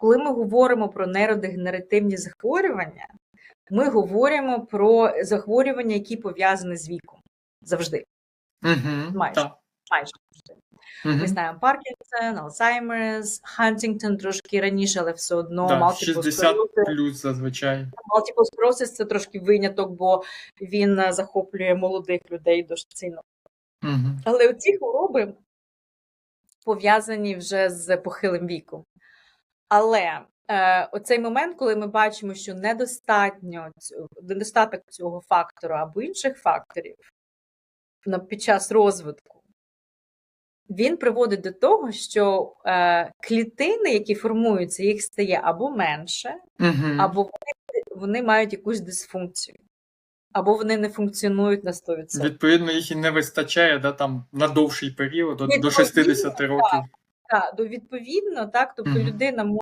коли ми говоримо про нейродегенеративні захворювання, ми говоримо про захворювання, які пов'язані з віком. Завжди, Угу, майже. так. майже завжди. Ми Угу. знаємо Паркінсон, Алцгеймерс, Хантінгтон трошки раніше, але все одно Да, 60 плюс зазвичай. Multiple – це трошки виняток, бо він е, захоплює молодих людей дуже сильно. Угу. Але ці хвороби пов'язані вже з похилим віком. Але е, оцей момент, коли ми бачимо, що недостатньо цього, недостаток цього фактору або інших факторів на, під час розвитку, він приводить до того, що е, клітини, які формуються, їх стає або менше, Угу. або вони, вони мають якусь дисфункцію, або вони не функціонують на 100%. Відповідно, їх і не вистачає да, там, на довший період, до, до 60 років. Так, до відповідно, так, тобто Мгм. людина може